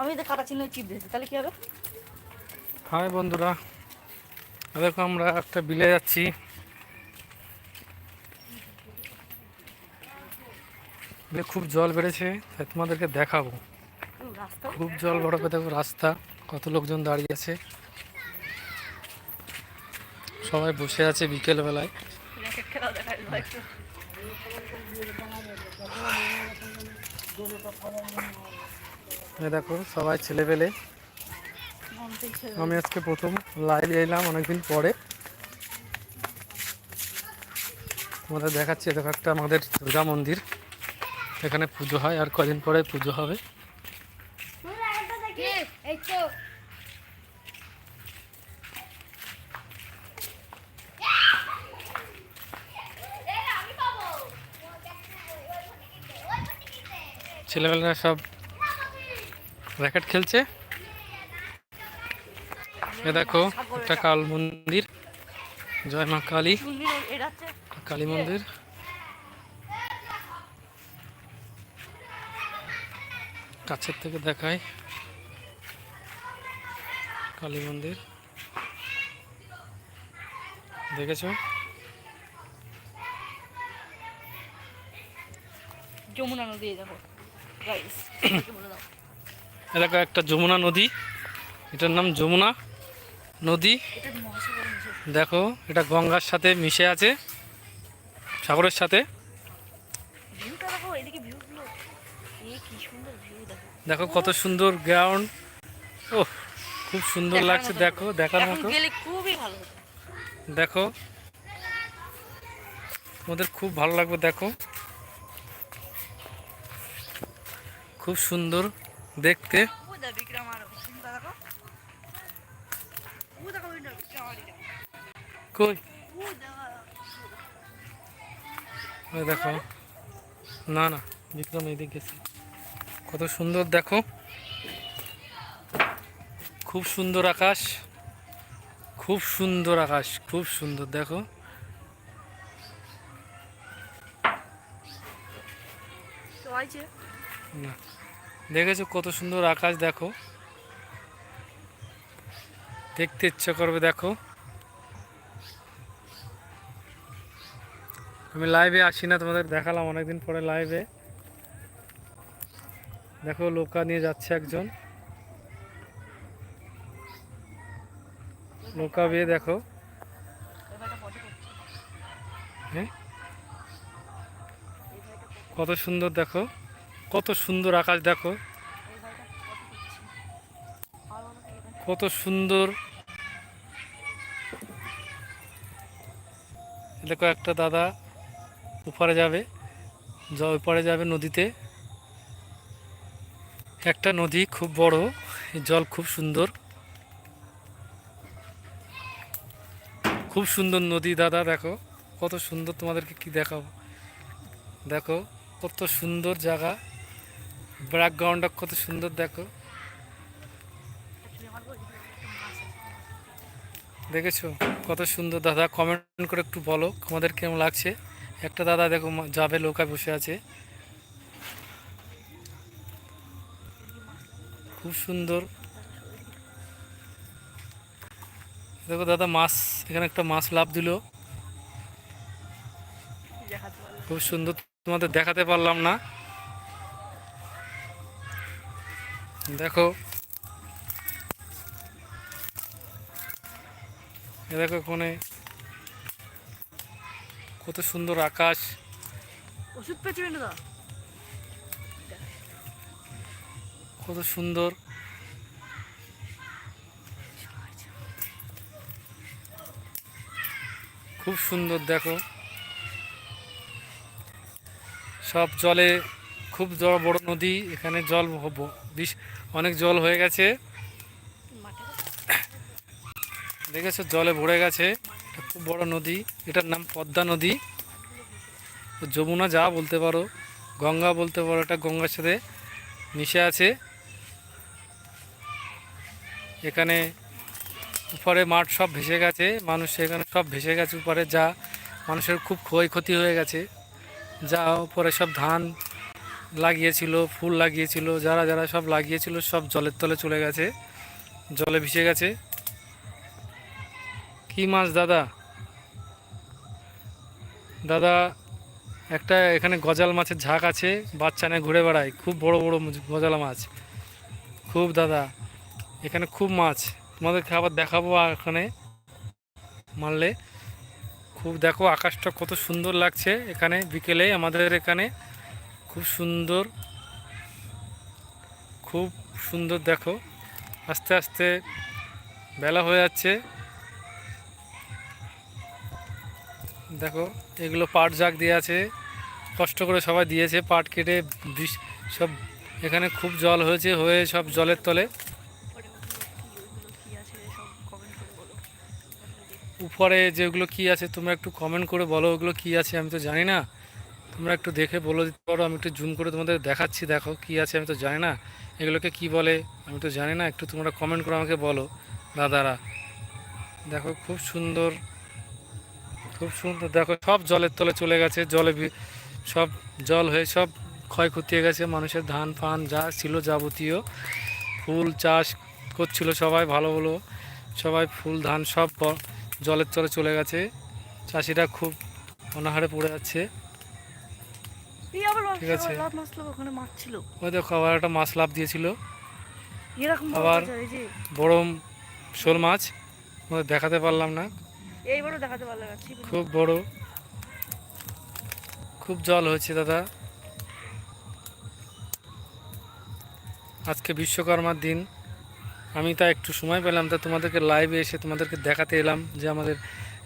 আমি কাটা চিহ্ন চিপ দিয়েছি তাহলে কি হবে? হাই বন্ধুরা দেখো আমরা একটা বিলে যাচ্ছি। বিলে খুব জল বেড়েছে তাই তোমাদেরকে দেখাবো। খুব জল বড় দেখো রাস্তা কত লোকজন দাঁড়িয়ে আছে। সবাই বসে আছে বিকেল বেলায় দেখা দেখো, সবাই ছেলে পেলে আমি আজকে প্রথম লাইভ এলাম অনেকদিন পরে। তোমাদের দেখাচ্ছি দেখো একটা আমাদের দুর্গা মন্দির। এখানে পুজো হয়, আর কদিন পরে পুজো হবে। ছেলেমেয়েরা সব র্যাকেট খেলছে। এ দেখো একটা কাল মন্দির জয় মা কালী। কালী মন্দির। কাছের থেকে দেখায় কালী মন্দির। দেখেছ? যমুনা নদী দেখো। গাইস বলে দাও এলাকা একটা যমুনা নদী। এটার নাম যমুনা নদী। দেখো এটা গঙ্গার সাথে মিশে আছে সাগরের সাথে। দেখো কত সুন্দর গ্রাউন্ড ও খুব সুন্দর লাগছে দেখো দেখার মতো দেখো তোমাদের খুব ভালো লাগবে দেখো। খুব সুন্দর। দেখতে। কই? দেখো। না না বিক্রম এদিকে গেছে। কত সুন্দর দেখো। খুব সুন্দর আকাশ। খুব সুন্দর আকাশ খুব সুন্দর দেখো। না। দেখেছ কত সুন্দর আকাশ, দেখো। দেখতে ইচ্ছা করবে, দেখো। আমি লাইভে আসি না, তোমাদের দেখালাম অনেকদিন পরে লাইভে দেখো, লোকা নিয়ে যাচ্ছে একজন। লোকা বিয়ে দেখো। হ্যাঁ? কত সুন্দর, দেখো। কত সুন্দর আকাশ, দেখো? কত সুন্দর। দেখো একটা দাদা উপরে যাবে, জ- ওপারে যাবে নদীতে। একটা নদী খুব বড়, জল খুব সুন্দর। খুব সুন্দর নদী, দাদা, দেখো। কত সুন্দর তোমাদেরকে কি দেখাবো। দেখো, কত সুন্দর জায়গা। ব্যাকগ্রাউন্ডটা কত সুন্দর দেখো। দেখেছ? কত সুন্দর দাদা কমেন্ট করে একটু বলো আমাদের কেমন লাগছে? একটা দাদা দেখো যাবে লোকায় বসে আছে। খুব সুন্দর। দেখো দাদা, মাছ, এখানে একটা মাছ লাভ দিল। খুব সুন্দর, তোমাদের দেখাতে পারলাম না। দেখো। দেখো কোনে কত সুন্দর আকাশ। ওষুধ পেয়েছি কত সুন্দর। খুব সুন্দর দেখো। সব জলে খুব বড় নদী এখানে জল বিশ- অনেক জল হয়ে গেছে। দেখেছ, জলে ভরে গেছে। খুব বড় নদী। এটার নাম পদ্মা নদী। যমুনা যা বলতে পারো, গঙ্গা বলতে পারো, এটা গঙ্গার সাথে মিশে আছে। এখানে উপরে মাঠ সব ভেসে গেছে, মানুষ এখানে সব ভেসে গেছে উপরে, যা মানুষের খুব ক্ষয়ক্ষতি হয়ে গেছে। যা উপরে সব ধান লাগিয়েছিল, ফুল লাগিয়েছিল, যারা যারা সব লাগিয়েছিল সব জলের তলে চলে গেছে, জলে ভেসে গেছে। কি মাছ দাদা? দাদা, একটা এখানে গজাল মাছের ঝাঁক আছে, বাচ্চা নিয়ে ঘুরে বেড়ায়, খুব বড় বড় গজাল মাছ। খুব দাদা, এখানে খুব মাছ। তোমাদেরকে আবার দেখাবো এখানে মারলে। খুব দেখো, আকাশটা কত সুন্দর লাগছে এখানে, বিকেলে আমাদের এখানে। খুব সুন্দর খুব সুন্দর দেখো। আস্তে আস্তে বেলা হয়ে যাচ্ছে। দেখো, এগুলো পাট জাগ দিয়ে আছে। কষ্ট করে সবাই দিয়েছে পাট কেটে সব এখানে খুব জল হয়েছে, হয়ে সব জলের তলে। উপরে যেগুলো কি আছে তোমরা একটু কমেন্ট করে বলো, ওগুলো কি আছে আমি তো জানি না। তোমরা একটু দেখে বলে দিতে পারো, আমি একটু জুম করে তোমাদের দেখাচ্ছি, দেখো কি আছে, আমি তো জানি না। এগুলোকে কি বলে, আমি তো জানি না, একটু তোমরা কমেন্ট করে আমাকে বলো, দাদারা। দেখো, খুব সুন্দর খুব সুন্দর, দেখো, সব জলের তলে চলে গেছে, জলে সব জল হয়ে, সব ক্ষয়ক্ষতি হয়ে গেছে, মানুষের ধান ফান যা ছিল যাবতীয়, ফুল চাষ করছিল সবাই, ভালো ভালো সবাই ফুল, ধান সব জলের তলে চলে গেছে, চাষিরা খুব অনাহারে পড়ে যাচ্ছে ঠিক আছে। ওই দেখো আবার একটা মাছ লাভ দিয়েছিল। আবার- বড় শোল মাছ। দেখাতে পারলাম না। দেখাতে পারলাম খুব বড়। খুব জল হয়েছে দাদা। আজকে বিশ্বকর্মার দিন। আমি তা একটু সময় পেলাম তা তোমাদেরকে লাইভে এসে তোমাদেরকে দেখাতে এলাম যে আমাদের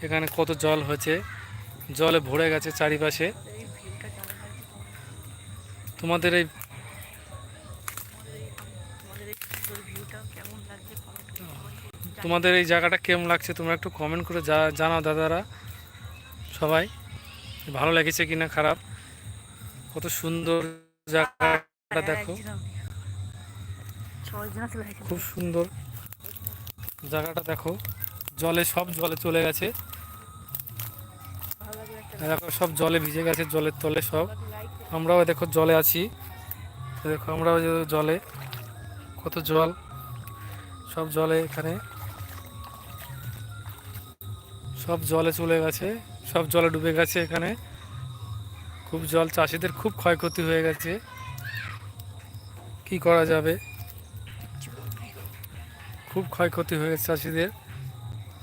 এখানে কত জল হয়েছে। জলে ভরে গেছে চারিপাশে। তোমাদের এই তোমাদের এই জায়গাটা কেমন লাগছে? তোমরা একটু কমেন্ট করে জানাও দাদারা, সবাই। ভালো লেগেছে কিনা খারাপ? কত সুন্দর জায়গাটা দেখো। খুব সুন্দর জায়গাটা দেখো। জলে, সব জলে চলে গেছে। দেখো, সব জলে ভিজে গেছে, জলের তলে সব। আমরাও দেখো জলে আছি। দেখো আমরাও জলে, কত জল। সব জলে এখানে। সব জলে চলে গেছে, সব জলে ডুবে গেছে এখানে। খুব জল, চাষিদের খুব ক্ষয়ক্ষতি হয়ে গেছে। কি করা যাবে? খুব ক্ষয়ক্ষতি হয়ে গেছে চাষিদের।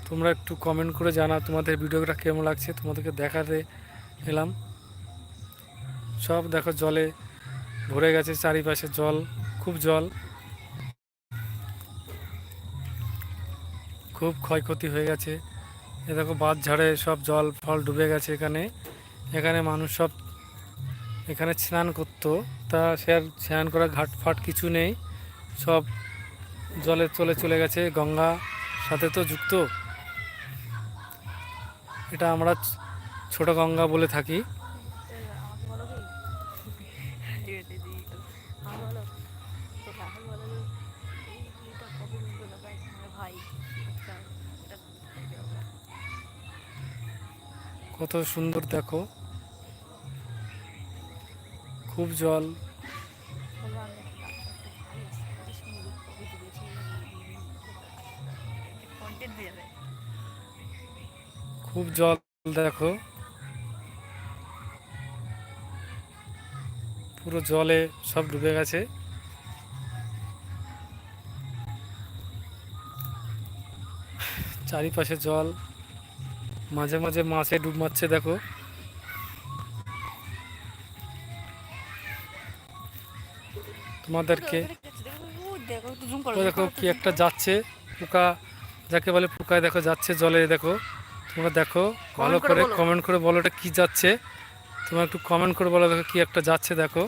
তোমরা একটু কমেন্ট করে জানা তোমাদের ভিডিওটা কেমন লাগছে, তোমাদেরকে দেখাতে এলাম। সব দেখো জলে ভরে গেছে, চারিপাশে জল, খুব জল। খুব ক্ষয়ক্ষতি হয়ে গেছে। এ দেখো বাঁধ ঝাড়ে সব জল, ফল ডুবে গেছে এখানে। এখানে মানুষ সব এখানে স্নান করতো, তা সে আর স্নান করা ঘাট ফাট কিছু নেই। সব জলে চলে চলে গেছে, গঙ্গা সাথে তো যুক্ত। এটা আমরা ছোট গঙ্গা বলে থাকি আমাকে বলো কি ঠিক আছে দিদি তো আমাকে বলো বলো কবে ভাই কত সুন্দর দেখো। খুব জল। খুব জল একটা পুরো জলে সব ডুবে গেছে। চারিপাশে জল। মাঝে মাঝে মাছে ডুব মারছে দেখো। তোমাদেরকে দেখো কি একটা যাচ্ছে পোকা যাকে বলে পোকায় দেখো যাচ্ছে জলে দেখো। তোমরা দেখো ভালো করে করে কমেন্ট করে বলো এটা কি যাচ্ছে। তোমরা একটু কমেন্ট করে বলো দেখো কি একটা যাচ্ছে, দেখো।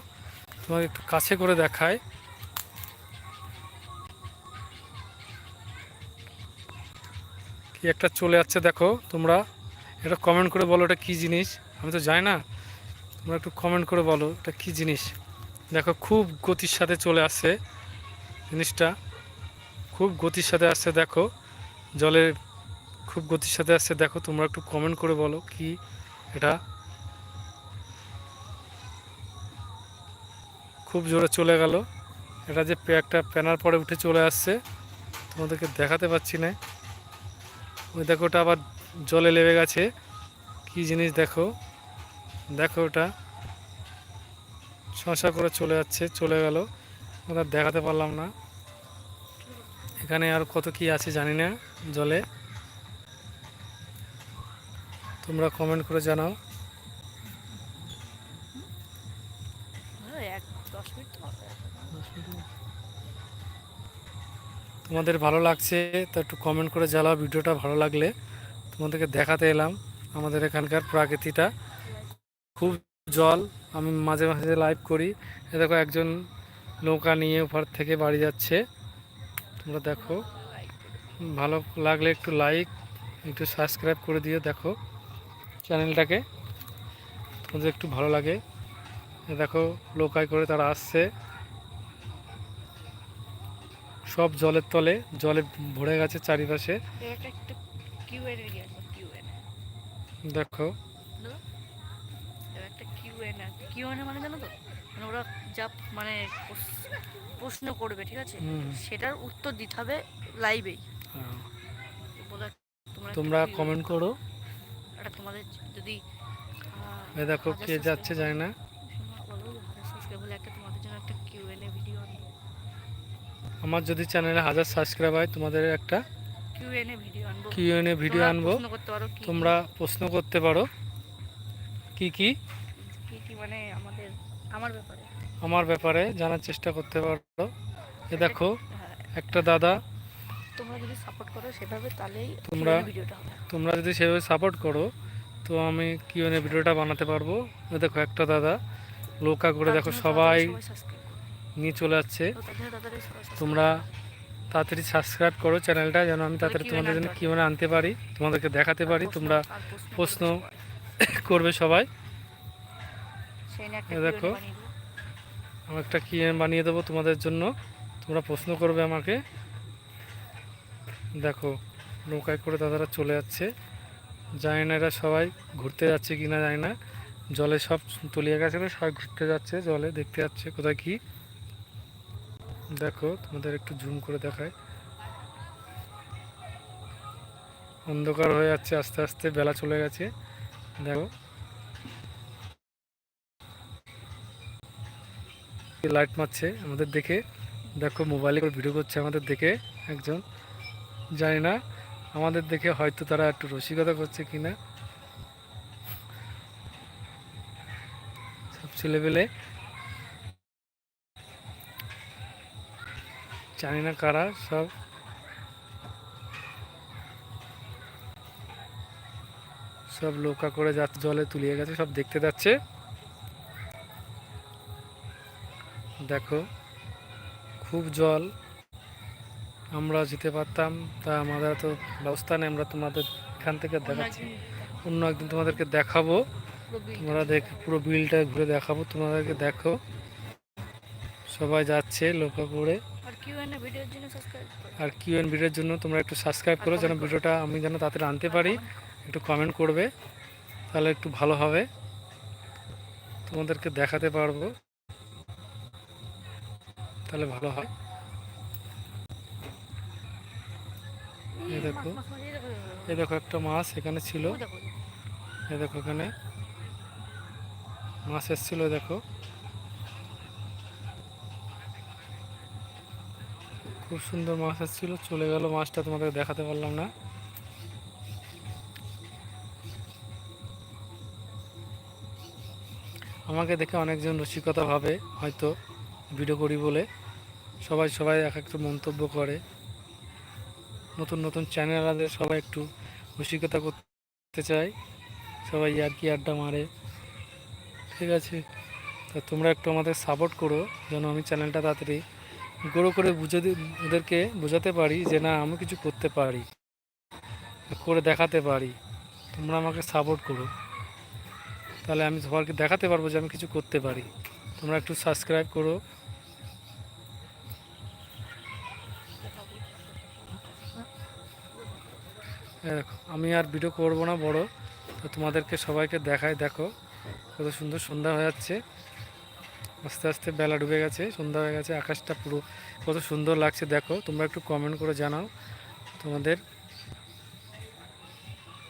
তোমাকে একটু কাছে করে দেখায়। কি একটা চলে যাচ্ছে দেখো তোমরা। এটা কমেন্ট করে বলো এটা কি জিনিস? আমি তো জানি না। তোমরা একটু কমেন্ট করে বলো এটা কি জিনিস? দেখো খুব গতির সাথে চলে আসছে জিনিসটা। খুব গতির সাথে আসছে, দেখো। জলের খুব গতির সাথে আসছে, দেখো তোমরা একটু কমেন্ট করে বলো কি এটা। খুব জোরে চলে গেল। এটা যে একটা প্যানার পরে উঠে চলে আসছে, তোমাদেরকে দেখাতে পাচ্ছি না। ওই দেখো, ওটা আবার জলে লেবে গেছে। কি জিনিস দেখো? দেখো ওটা। শশা করে চলে যাচ্ছে, চলে গেল। ওটা দেখাতে পারলাম না। এখানে আর কত কি আছে জানি না জলে। তোমরা কমেন্ট করে জানাও হ্যাঁ, এক দশ মিনিট তো হবে। তোমাদের ভালো লাগছে, তা একটু কমেন্ট করে জ্বালাও ভিডিওটা ভালো লাগলে। তোমাদেরকে দেখাতে এলাম আমাদের এখানকার প্রাকৃতিটা। খুব জল, আমি মাঝে মাঝে লাইভ করি। এ দেখো একজন নৌকা নিয়ে ওপার থেকে বাড়ি যাচ্ছে। তোমরা দেখো। ভালো লাগলে একটু লাইক একটু সাবস্ক্রাইব করে দিও, দেখো চ্যানেলটাকে তোমাদের একটু ভালো লাগে। দেখো নৌকায় করে তারা আসছে। সব জলের তলে জলে ভরে গেছে চারিপাশে। দেখো। একটা কিউএন কিউএন মানে জানো তো? মানে ওরা যা মানে প্রশ্ন করবে ঠিক আছে? সেটার উত্তর দিতে হবে লাইভেই হ্যাঁ। তোমরা তোমরা কমেন্ট করো? তোমাদের যদি দেখো কে যাচ্ছে জানি না শোনো, বলো যে হাজার সাবস্ক্রাইব হলে একটা তোমাদের জন্য একটা কিউএনএ ভিডিও আনব আমার যদি চ্যানেলে হাজার সাবস্ক্রাইব হয় তোমাদের একটা কিউএনএ ভিডিও আনব। ভিডিও তোমরা আনব। প্রশ্ন করতে পারো কি কি- তোমরা প্রশ্ন করতে পারো। কি কি? কি কি মানে আমাদের আমার ব্যাপারে। আমার ব্যাপারে জানার চেষ্টা করতে পারো। এ দেখো হ্যাঁ। একটা দাদা। তোমরা যদি সাপোর্ট করো সেভাবে তাহলেই তোমরা- তোমরা যদি সেভাবে সাপোর্ট করো তো আমি কিউএনএ ভিডিওটা বানাতে পারব। দেখো একটা দাদা। লোকা করে দেখো সবাই। নিয়ে চলে যাচ্ছে তোমরা তাড়াতাড়ি সাবস্ক্রাইব করো চ্যানেলটা যেন আমি তাড়াতাড়ি তোমাদের জন্য কিউএনএ আনতে পারি তোমাদেরকে দেখাতে পারি তোমরা প্রশ্ন-। করবে সবাই। দেখো। আমি একটা কি বানিয়ে দেবো তোমাদের জন্য। তোমরা প্রশ্ন করবে আমাকে। দেখো নৌকায় করে দাদারা চলে যাচ্ছে। জানি না এরা সবাই ঘুরতে যাচ্ছে কি না জানি না। জলে সব তলিয়ে গেছে সবাই ঘুরতে যাচ্ছে জলে দেখতে যাচ্ছে কোথায় কি। দেখো, তোমাদের একটু জুম করে দেখায় অন্ধকার হয়ে যাচ্ছে, আস্তে আস্তে বেলা চলে গেছে। দেখো। লাইট মারছে আমাদের দেখে? দেখো মোবাইলে করে ভিডিও করছে আমাদের দেখে একজন। জানি না, আমাদের দেখে হয়তো তারা একটু রসিকতা করছে কিনা। সব ছেলেবেলে জানি না কারা সব। সব নৌকা করে যাচ্ছে জলে তুলিয়ে গেছে সব দেখতে যাচ্ছে। দেখো খুব জল। আমরা যেতে পারতাম তা আমাদের তো ব্যবস্থা নেই আমরা তোমাদের এখান থেকে দেখাচ্ছি। অন্য একদিন তোমাদেরকে দেখাবো। তোমরা দেখ পুরো বিলটা ঘুরে দেখাবো তোমাদেরকে দেখো। সবাই যাচ্ছে লোকা করে। আর কিউএন ভিডিওর জন্য তোমরা একটু সাবস্ক্রাইব করো যেন ভিডিওটা আমি যেন তাতে আনতে পারি। একটু কমেন্ট করবে তাহলে একটু ভালো হবে। তোমাদেরকে দেখাতে পারব। তাহলে ভালো হয়। এই দেখো। এই দেখো একটা মাছ এখানে ছিল। এ দেখো, এখানে। মাছ এসেছিল দেখো। খুব সুন্দর মাছ এসেছিল চলে গেল মাছটা তোমাদের দেখাতে পারলাম না। আমাকে দেখে অনেকজন রসিকতা ভাবে, হয়তো ভিডিও করি বলে। সবাই সবাই এক একটা মন্তব্য করে। নতুন নতুন চ্যানেল চ্যানেলারদের সবাই একটু রসিকতা করতে চায়। সবাই আর কি আড্ডা মারে। ঠিক আছে, তা তোমরা একটু আমাদের সাপোর্ট করো, যেন আমি চ্যানেলটা তাড়াতাড়ি গ্রো করে বুঝে ওদেরকে বোঝাতে পারি যে, না, আমি কিছু করতে পারি। করে দেখাতে পারি। তোমরা আমাকে সাপোর্ট করো। তাহলে আমি সবাইকে দেখাতে পারব যে, আমি কিছু করতে পারি। তোমরা একটু সাবস্ক্রাইব করো। আমি আর ভিডিও করব না বড়। তো তোমাদেরকে সবাইকে দেখায়, দেখো। কত সুন্দর সন্ধ্যা হয়ে যাচ্ছে। আস্তে আস্তে বেলা ডুবে গেছে, সন্ধ্যা হয়ে গেছে, আকাশটা পুরো কত সুন্দর লাগছে, দেখো। তোমরা একটু কমেন্ট করে জানাও তোমাদের।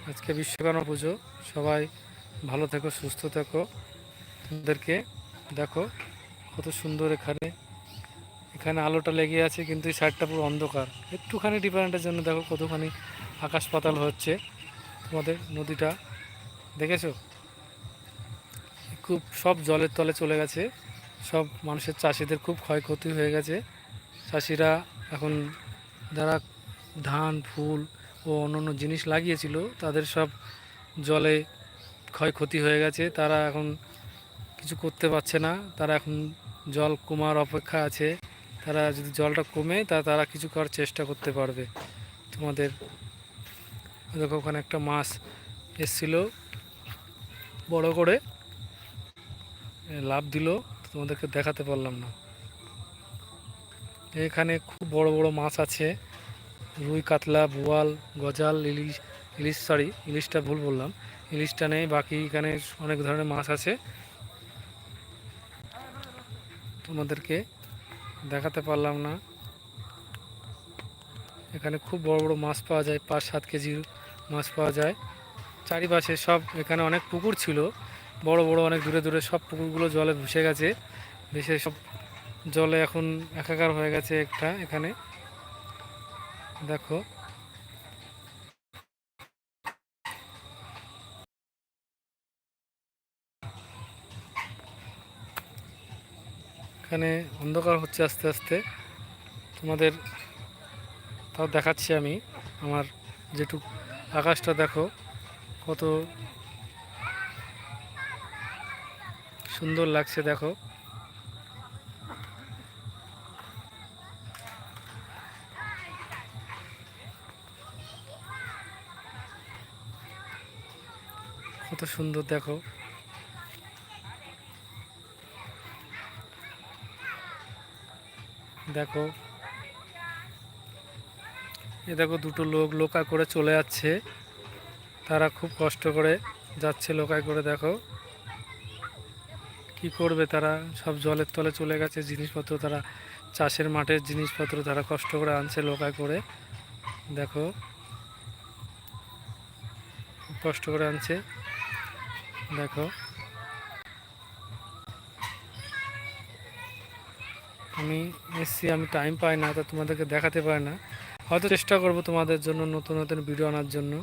আজকে বিশ্বকর্মা পুজো, সবাই ভালো থেকো, সুস্থ থেকো। তোমাদেরকে দেখো কত সুন্দর এখানে। এখানে আলোটা লেগে আছে, কিন্তু এই সাইডটা পুরো অন্ধকার। একটুখানি ডিফারেন্টের জন্য দেখো কতখানি আকাশ পাতাল হচ্ছে। তোমাদের নদীটা, দেখেছ? খুব সব জলের তলে চলে গেছে। সব মানুষের চাষিদের খুব ক্ষয়ক্ষতি হয়ে গেছে। চাষিরা এখন যারা ধান, ফুল ও অন্যান্য জিনিস লাগিয়েছিল, তাদের সব জলে ক্ষয়ক্ষতি হয়ে গেছে। তারা এখন কিছু করতে পারছে না। তারা এখন জল কমার অপেক্ষা আছে। তারা যদি জলটা কমে, তা তারা কিছু করার চেষ্টা করতে পারবে। তোমাদের দেখো ওখানে একটা মাছ এসছিল, বড় করে। লাভ দিল। তোমাদেরকে দেখাতে পারলাম না। এখানে খুব বড় বড় মাছ আছে। রুই, কাতলা, বোয়াল, গজাল, ইলিশ ইলিশ সরি ইলিশটা ভুল বললাম। ইলিশটা নেই, বাকি এখানে অনেক ধরনের মাছ আছে। তোমাদেরকে দেখাতে পারলাম না। এখানে খুব বড় বড় মাছ পাওয়া যায়, পাঁচ সাত কেজির মাছ পাওয়া যায়। চারিপাশে সব এখানে অনেক পুকুর ছিল। বড় বড় অনেক দূরে দূরে সব পুকুরগুলো জলে ভেসে গেছে। ভেসে সব জলে এখন একাকার হয়ে গেছে একটা এখানে। দেখো। এখানে অন্ধকার হচ্ছে আস্তে আস্তে। তোমাদের তাও দেখাচ্ছি আমি। আমার যেটুক আকাশটা দেখো, কত সুন্দর লাগছে, দেখো। কত সুন্দর, দেখো। দেখো। এ দেখো, দুটো লোক লোকা করে চলে যাচ্ছে। তারা খুব কষ্ট করে যাচ্ছে লোকায় করে, দেখো। কি করবে তারা? সব জলের তলে চলে গেছে, জিনিসপত্র তারা, চাষের মাঠের জিনিসপত্র তারা কষ্ট করে আনছে লোকায় করে। দেখো কষ্ট করে আনছে। দেখো, আমি এসছি, আমি টাইম পাই না, তো তোমাদেরকে দেখাতে পারি না। হয়তো চেষ্টা করব তোমাদের জন্য নতুন নতুন ভিডিও আনার জন্য।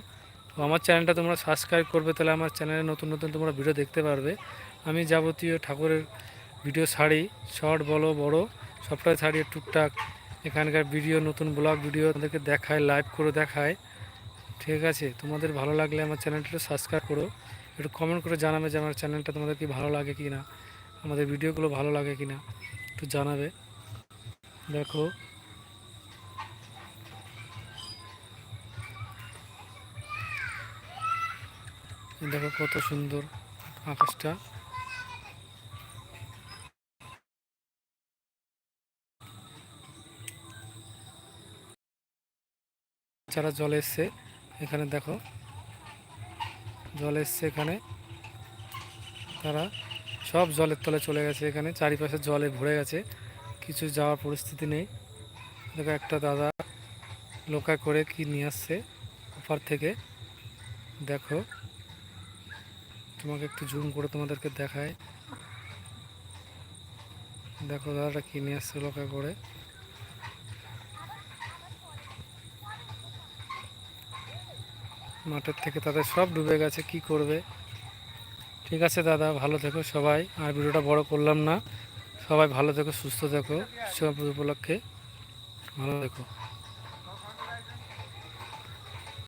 আমার চ্যানেলটা তোমরা সাবস্ক্রাইব করবে, তাহলে আমার চ্যানেলে নতুন নতুন তোমরা ভিডিও দেখতে পারবে। আমি যাবতীয় ঠাকুরের ভিডিও ছাড়ি, শর্ট বলো বড়, সবটাই ছাড়িয়ে টুকটাক। এখানকার ভিডিও, নতুন ব্লগ ভিডিও তোমাদেরকে দেখায় লাইভ করে দেখায়। ঠিক আছে? তোমাদের ভালো লাগলে আমার চ্যানেলটা সাবস্ক্রাইব করো। একটু কমেন্ট করে জানাবে যে আমার চ্যানেলটা তোমাদের কি ভালো লাগে কি না আমাদের ভিডিওগুলো ভালো লাগে কি না একটু জানাবে। দেখো। দেখো কত সুন্দর আকাশটা। যারা জল এসছে। এখানে দেখো, জল এসছে এখানে। তারা সব জলের তলে চলে গেছে এখানে, চারিপাশে জলে ভরে গেছে। কিছু যাওয়ার পরিস্থিতি নেই। দেখো, একটা দাদা লোকা করে কি নিয়ে আসছে ওপার থেকে। দেখো, তোমাকে একটু জুম করে তোমাদেরকে দেখায়। দেখো, দাদাটা কি নিয়ে আসছে লোকা করে। মাঠের থেকে তাদের সব ডুবে গেছে, কি করবে? ঠিক আছে দাদা, ভালো থেকো সবাই। আর ভিডিওটা বড় করলাম না। সবাই ভালো থেকো, সুস্থ থেকো। সব উপলক্ষে ভালো থেকো।